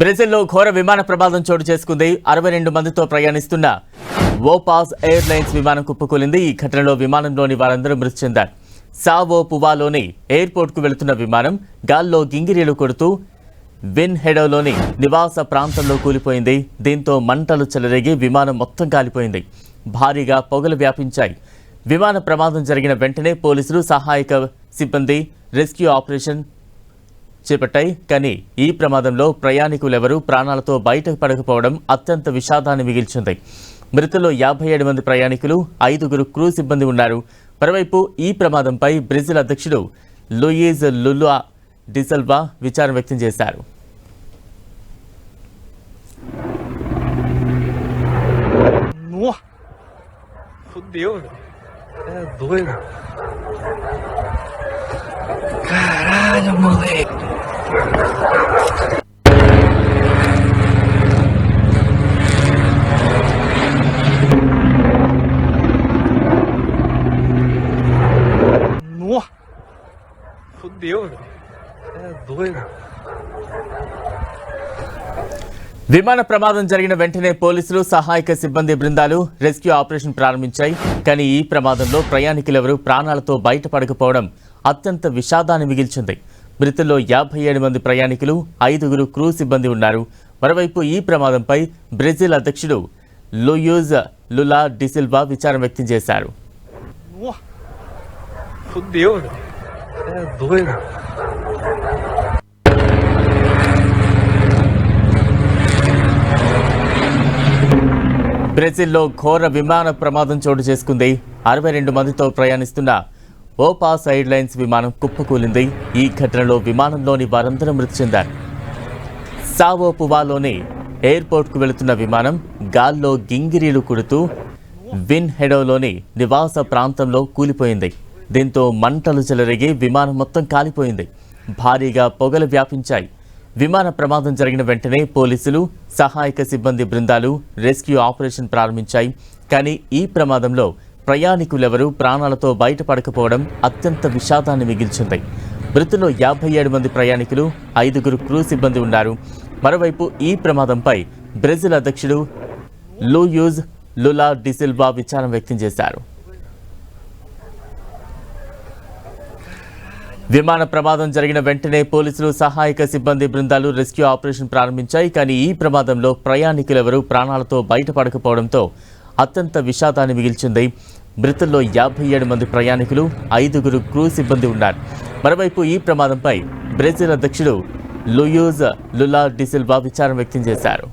బ్రెజిల్లో ఘోర విమాన ప్రమాదం చోటు చేసుకుంది. అరవై రెండు మందితో ప్రయాణిస్తున్న ఓపాస్ ఎయిర్లైన్స్ విమానం కుప్పకూలింది. ఈ ఘటనలో విమానంలోని వారందరూ మృతి చెందారు. సావో పువాలోని ఎయిర్పోర్ట్కు వెళుతున్న విమానం గాల్లో గింగిరీలు కొడుతూ విన్ హెడోలోని నివాస ప్రాంతంలో కూలిపోయింది. దీంతో మంటలు చెలరేగి విమానం మొత్తం కాలిపోయింది. భారీగా పొగలు వ్యాపించాయి. విమాన ప్రమాదం జరిగిన వెంటనే పోలీసులు సహాయక సిబ్బంది రెస్క్యూ ఆపరేషన్ చేపట్టాయి. కానీ ఈ ప్రమాదంలో ప్రయాణికులెవరూ ప్రాణాలతో బయటకు పడకపోవడం అత్యంత విషాదాన్ని మిగిల్చింది. మృతుల్లో యాభై ఏడు మంది ప్రయాణికులు ఐదుగురు క్రూ సిబ్బంది ఉన్నారు. మరోవైపు ఈ ప్రమాదంపై బ్రెజిల్ అధ్యక్షుడు లూయిజ్ లులా డిసల్వా విచారం వ్యక్తం చేశారు. Fudeu, velho. É doido. Caralho, moleque. Nó! Fudeu, velho. É doido. విమాన ప్రమాదం జరిగిన వెంటనే పోలీసులు సహాయక సిబ్బంది బృందాలు రెస్క్యూ ఆపరేషన్ ప్రారంభించాయి. కానీ ఈ ప్రమాదంలో ప్రయాణికులెవరూ ప్రాణాలతో బయటపడకపోవడం అత్యంత విషాదాన్ని మిగిల్చింది. మృతుల్లో యాభై ఏడు మంది ప్రయాణికులు ఐదుగురు క్రూ సిబ్బంది ఉన్నారు. మరోవైపు ఈ ప్రమాదంపై బ్రెజిల్ అధ్యక్షుడు లూయూజ్ లులా డిసిల్వా విచారం వ్యక్తం చేశారు Nó! Fudeu, velho. É doido. బ్రెజిల్లో ఘోర విమాన ప్రమాదం చోటు చేసుకుంది. అరవై రెండు మందితో ప్రయాణిస్తున్న ఓపాస్ ఎయిర్లైన్స్ విమానం కుప్పకూలింది. ఈ ఘటనలో విమానంలోని వారందరూ మృతి చెందారు. సావో పువాలోని ఎయిర్పోర్ట్కు వెళుతున్న విమానం గాల్లో గింగిరీలు కుడుతూ విన్ హెడోలోని నివాస ప్రాంతంలో కూలిపోయింది. దీంతో మంటలు చెలరిగి విమానం మొత్తం కాలిపోయింది. భారీగా పొగలు వ్యాపించాయి. విమాన ప్రమాదం జరిగిన వెంటనే పోలీసులు సహాయక సిబ్బంది బృందాలు రెస్క్యూ ఆపరేషన్ ప్రారంభించాయి. కానీ ఈ ప్రమాదంలో ప్రయాణికులెవరూ ప్రాణాలతో బయటపడకపోవడం అత్యంత విషాదాన్ని మిగిల్చింది. మృతుల్లో యాభై ఏడు మంది ప్రయాణికులు ఐదుగురు క్రూ సిబ్బంది ఉన్నారు. మరోవైపు ఈ ప్రమాదంపై బ్రెజిల్ అధ్యక్షుడు లూయూజ్ లులా డిసిల్వా విచారం వ్యక్తం చేశారు. విమాన ప్రమాదం జరిగిన వెంటనే పోలీసులు సహాయక సిబ్బంది బృందాలు రెస్క్యూ ఆపరేషన్ ప్రారంభించాయి. కానీ ఈ ప్రమాదంలో ప్రయాణికులెవరూ ప్రాణాలతో బయటపడకపోవడంతో అత్యంత విషాదాన్ని మిగిల్చింది. మృతుల్లో యాభై ఏడు మంది ప్రయాణికులు ఐదుగురు క్రూ సిబ్బంది ఉన్నారు. మరోవైపు ఈ ప్రమాదంపై బ్రెజిల్ అధ్యక్షుడు లుయూజ్ లులా డిసిల్వా విచారం వ్యక్తం చేశారు.